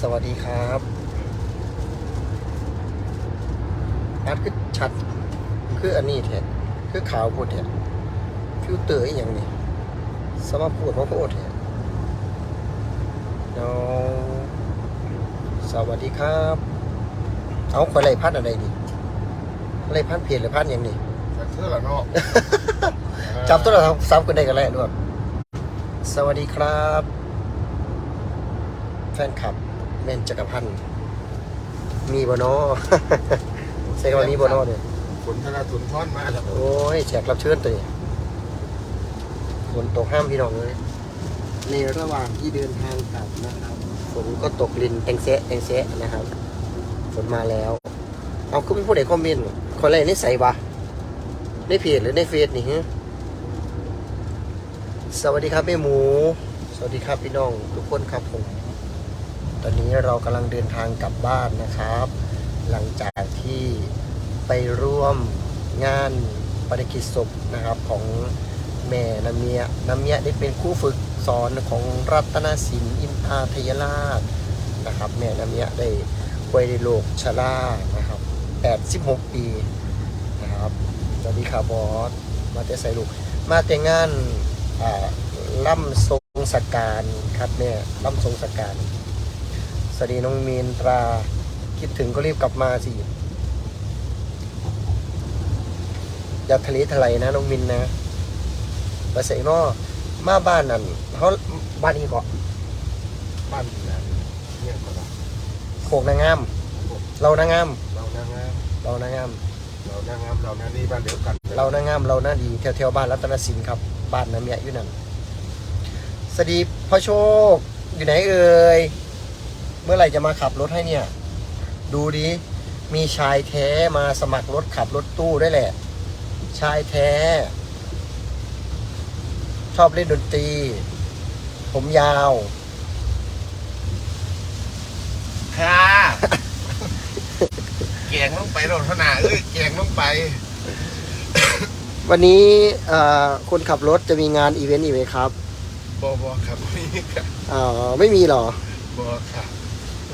สวัสดีครับอัดคือชัด คืออันนี้แท้คือขาวโพดแท้ฟิลเตอร์อหย่างนี้สมาพูดว่าโพดแท้เอาสวัสดีครับ เอาคนไรพันอะไรนี่อะไรพันเพจหรือพันอย่างนี้สักเท่าไหร่เนาะจำตัวเราซ้ำกันได้กันแล้วด้วยสวัสดีครับ แฟนคลับ แม่นจักรพันธ์มีบอนอ ใส่คำว่ามีบอนอเนี่ยฝนธนาทุนท่อนมาแล้วโอ้ยแขกรับเชิญตัวนี้ฝนตกห้ามพี่น้องเลยในระหว่างที่เดินทางกลับนะครับฝนก็ตกลินแตงเซะแตงเซะนะครับฝนมาแล้ว เอาก็ไม่พูดในคอมเมนต์คนอะไรนี่ใส่บะในเพจหรือในเฟซนี่ฮะสวัสดีครับแม่หมู สวัสดีครับพี่น้องทุกคนครับผม นี้เรากำลังเดินทางกลับบ้านนะครับ หลังจากที่ไปร่วมงานปฏิกิจศพนะครับของแม่น้ำเมียน้ำเมียได้เป็นคู่ฝึกสอนของรัตนศิลป์อินทาทยราชนะครับแม่น้ำเมียได้ป่วยในโรคชรานะครับ86 ปีนะครับสวัสดีครับบอสมาแต่ใส่ลูก มาแต่งานล่ำทรงสการครับแม่ล่ำทรงสการ วัสดีน้องมีนตรา คิดถึงก็รีบกลับมาสิ อย่าทะเลทลายนะน้องมินนะไปใส่นอมาบ้านนั่นเขาบ้านนี้เกาะบ้านนั้นเนี่ยก็ได้โขกนางงาม เรานางงาม เรานางงามเรานางงาม เรานางงามเรานานี่บ้านเดียวกันเรานางงามเราหน้าดีแถวแถวๆบ้านรัตนสินครับ บ้านน้ำเมียอยู่นั่นสวัสดีพ่อโชค อยู่ไหนเอ่ย เมื่อไหร่จะมาขับรถให้เนี่ย ดูดิ มีชายแท้มาสมัครรถขับรถตู้ได้วยแหละ ชายแท้ ชอบเล่นดนตรี ผมยาว ค่ะ แกงลงไปโดนขนาเอ้ยแกงลงไป วันนี้เอ่อคนขับรถจะมีงานอีเวนต์อีกไหมครับบอบอครับนี่ค่ะเอ่อไม่มีหรอ บอค่ะ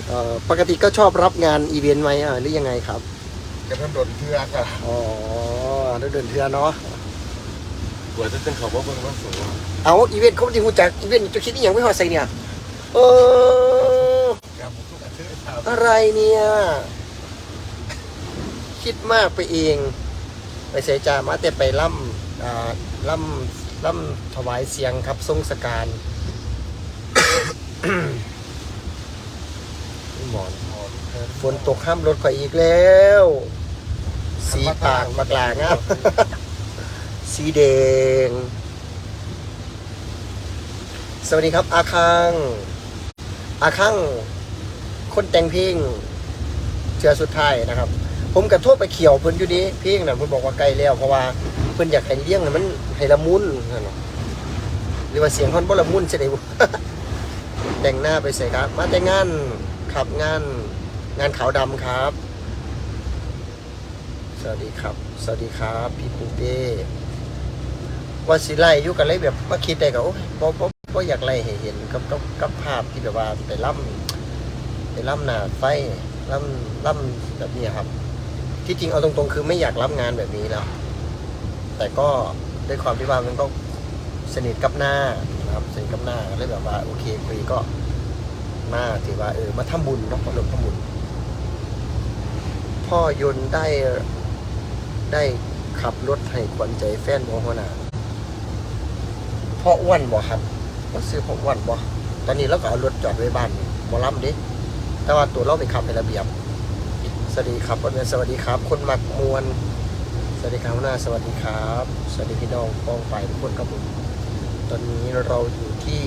เอ่อปกติก็ชอบรับงานอีเวนต์ไหมอะหรือยังไงครับกระทั่งโดนเทือค่ะอ๋อเดินเดินเทือเนาะกว่าจะเป็นเขาว่าเบิ่งว่าสูงเอาอีเวนต์เขาจริงหูจักอีเวนต์จะคิดอหย่างไม่พอใส่เนี่ยเออกับทุกอาทิตย์ครับอะไรเนี่ย คิดมากไปเอง ไปใส่จ่ามาแต่ไปล่ำอ่าล่ำล่ำถวายเสียงครับทรงสการ หมอนฝนตกห้ามรถข่อยอีกแล้ว สีปากมากลางอะสีแดง สวัสดีครับ อาคัง อาคัง คนแต่งเพลงเชือสุดท้ายนะครับ ผมกับโทษไปเขียวเพิ่นอยู่ดีเพลงน่ะเพิ่นบอกว่าใกล้แล้วเพราะว่าเพิ่นอยากให้เลี้ยงน่ะมันให้ละมุนนั่นเนาะหรือว่าเสียงฮอนบ่ละมุนใช่ไหมแต่งหน้าไปใส่ครับ มาแต่งงาน ขับ งานงานขาวดำครับ สวัสดีครับ สวัสดีครับ พี่ปูเป้ว่าสิไล่อยู่กันเลยแบบว่าคิดได้ก็โอ้ยบ่บ่บ่อยากไล่ให้เห็นกับกับกับภาพที่แบบว่าไปล่ำไปล่ำหนาไฟล่ำล่ำแบบนี้ครับ ที่จริงเอาตรงๆ คือไม่อยากรับงานแบบนี้แล้วแต่ก็ด้วยความที่ว่ามันก็สนิทกับหน้านะครับสนิทกับหน้าก็เลยแบบว่าโอเคคุยก็ มาถือว่าเออมาทำบุญเนาะมาร่วมทำบุญ พ่อยนต์ได้ได้ขับรถให้ขวัญใจแฟนบอหัวหน้าพ่ออ้วนบ่ครับก็ซื้อพ่ออ้วนบ่ตอนนี้เราก็เอารถจอดไว้บ้านบอลำเดิแต่ว่าตัวเราไปขับในระเบียบ สวัสดีครับวันนี้สวัสดีครับ คนมักมวลสวัสดีครับหัวน้าสวัสดีครับ สวัสดีพี่น้องกองไปทุกคนครับผมตอนนี้เราอยู่ที่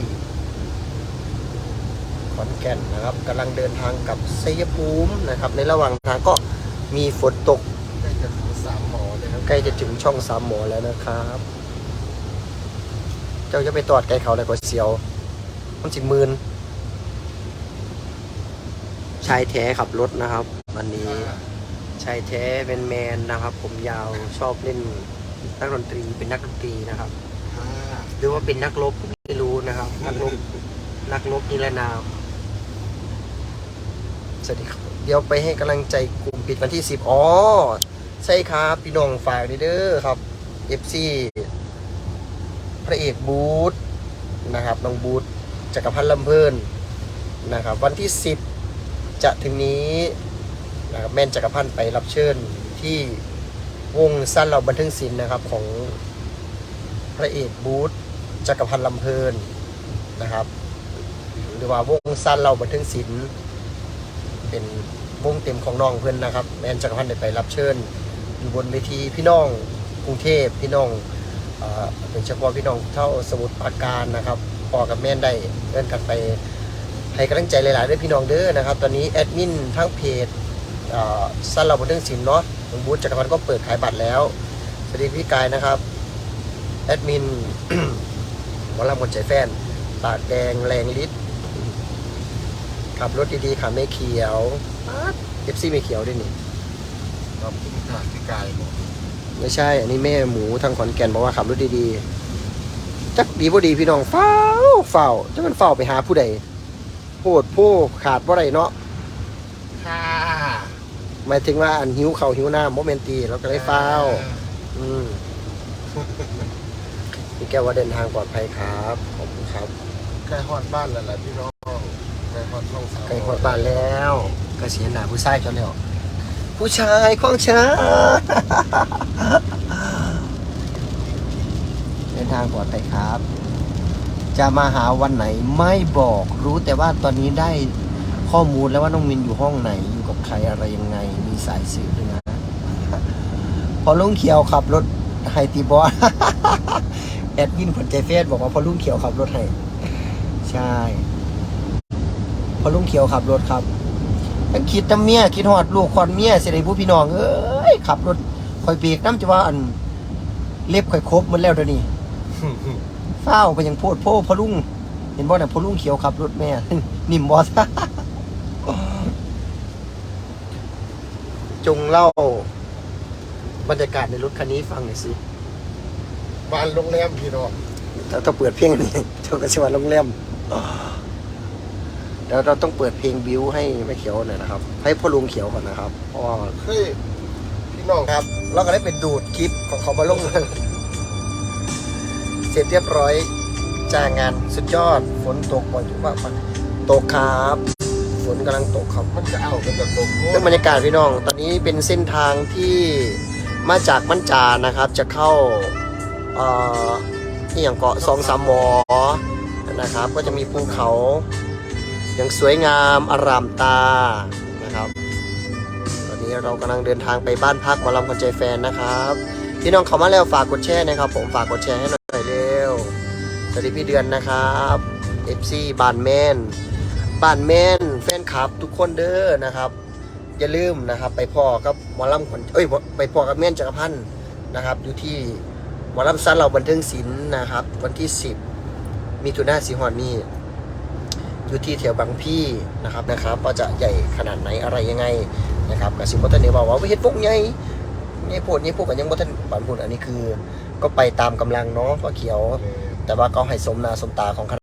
อนแก่นนะครับกำลังเดินทางกลับชัยภูมินะครับ ในระหว่างทางก็มีฝนตกใกล้จะถึงสามหมอเลยครับใกล้จะถึงช่องสามหมอแล้วนะครับ เจ้าจะไปตอดไกลเขาอะไรก็เสียว มันสิมืนชายแท้ขับรถนะครับ วันนี้ชายแท้เป็นแมนนะครับ ผมยาวชอบเล่นนักดนตรีเป็นนักดนตรีนะครับค่ะหรือว่าเป็นนักรบไม่รู้นะครับ นักรบนักรบนิรนาม วัสดีครับเดี๋ยวไปให้กำลังใจกลุ่มปิดวันที่สิบอ๋อ ใช่ครับ พี่น้องฝากเด้อครับ FC พระเอกบูธนะครับน้องบูธจักรพันธ์ลำเพลินนะครับ วันที่ 10 จะถึงนี้นะครับแม่นจักรพันธ์ไปรับเชิญที่วงสั้นเราบันเทิงศิลป์นะครับของพระเอกบูธจักรพันธ์ลำเพลินนะครับ หรือว่าวงสั้นเราบันเทิงศิลป์ เป็นวงเต็มของน้องเพื่อนนะครับ แม่นจักรพันธ์ได้ไปรับเชิญ อยู่บนเวทีพี่น้องกรุงเทพพี่น้องเอ่อเป็นเฉพาะพี่น้องเท่าสมุทรปราการนะครับพอกับแม่นได้เดินกันไปให้กำลังใจหลายๆด้วยพี่น้องเด้อนะครับ ตอนนี้แอดมินทั้งเพจสั้นเราบนเรื่องสินเนาะหลวงบูธจักรพันธ์ก็เปิดขายบัตรแล้วสวัสดีพี่กายนะครับแอดมินหมอลำคนใจแฟนปากแดงแรงฤทธิ์ ขับรถดีๆค่ะไม่เขียวเอฟซีไม่เขียวด้วยนี่ขอบคุณค่ะพี่กายบอกไม่ใช่ อันนี้แม่หมูทางขอนแก่นบอกว่าขับรถดีๆจักดีพอดีพี่น้องเฝ้าเฝ้าจะมันเฝ้าไปหาผู้ใดโพดผู้ขาดบ่ไรเนาะค่ะหมายถึงว่าอันหิวเขาวหิวน้ำโมเมนตีเราก็เลยเฝ้า อืมพี่แก้วว่าเดินทางปลอดภัยครับ ขอบคุณครับใกล้ฮอดบ้านแล้วแหละพี่น้องใกล้ฮ อดช่องสามใกล้หอดบ้านแล้วก็เสียหนาผู้ชายเขาแล้วผู้ชายของฉันเดินทางปลอดภัยครับ จะมาหาวันไหนไม่บอกรู้แต่ว่าตอนนี้ได้ข้อมูลแล้วว่าน้องมินอยู่ห้องไหน อยู่กับใครอะไรยังไง มีสายสืบด้วยนะ พอลุงเขียวขับรถไฮตีบอสแอดมินผลใจเฟซบอกว่าพอลุงเขียวขับรถให้ใช่ พอลุงเขียวขับรถครับยังคิดน้ำเมียคิดหอดลูกคอนเมียเสิได้ผู้พี่น้องเอ้ยขับรถคอยเบรกน้ำจะว่าอันเล็บคอยครบหมันแล้วเดี๋ยวนี้เฝ้าวไปยังโพดโพพอลุง เห็นบ่น่ะพอลุงเขียวขับรถแม่ นิ่มบอสจงเล่า บรรยากาศในรถคันนี้ฟังหน่อยสิบ้านโรงแรมพี่น้องถ้าต้องเปิดเพลงนี้เจ้าก็ชวนโรงแรม เดี๋ยวเราต้องเปิดเพลงบิวให้แม่เขียวหน่อยนะครับ ให้พ่อลุงเขียวก่อนนะครับเพราะว่าเฮ้ยพี่น้องครับ เราก็ได้เป็นดูดคลิปของเขามาลงเสร็จเรียบร้อยจ้างงานสุดยอด ฝนตกบ่อยทุกว่าตกครับ ฝนกำลังตกครับมันจะเอากันจากตกเรื่องบรรยากาศพี่น้อง ตอนนี้เป็นเส้นทางที่มาจากมั่นจานะครับ จะเข้าเอ่อที่อย่างเกาะสองสามหมอนะครับ ก็จะมีภูเขาอ ย่างสวยงามอารามตานะครับ ตอนนี้เรากำลังเดินทางไปบ้านพักหมอลำคนใจแฟนนะครับพี่น้องเข้ามาแล้วฝากกดแชร์นะครับ ผมฝากกดแชร์ให้หน่อยเร็วสวัสดีพี่เดือนนะครับ FC บานแมนบานแมนแฟนคลับทุกคนเด้อนะครับอย่าลืมนะครับไปพ่อกับหมอลำขวัญเอ้ยไปพ่อกับแม่นจักรพันธ์นะครับ อยู่ที่หมอลำซันเราบันเทิงศิลป์นะครับ วันที่ 10 มีทุนาสีหอนนี่ อยู่ที่แถวบางพี่นะครับนะครับว่าจะใหญ่ขนาดไหนอะไรยังไงนะครับกับสิบวัฒนเนบอกว่าวิเฮ็ดพวกใหญ่นี่พูดนี่พูดกันยังวัฒนปันพูดอันนี้คือ ก็ไปตามกำลังเนาะพ่อเขียว แต่ว่าก็ให้สมนาสมตาของคณะ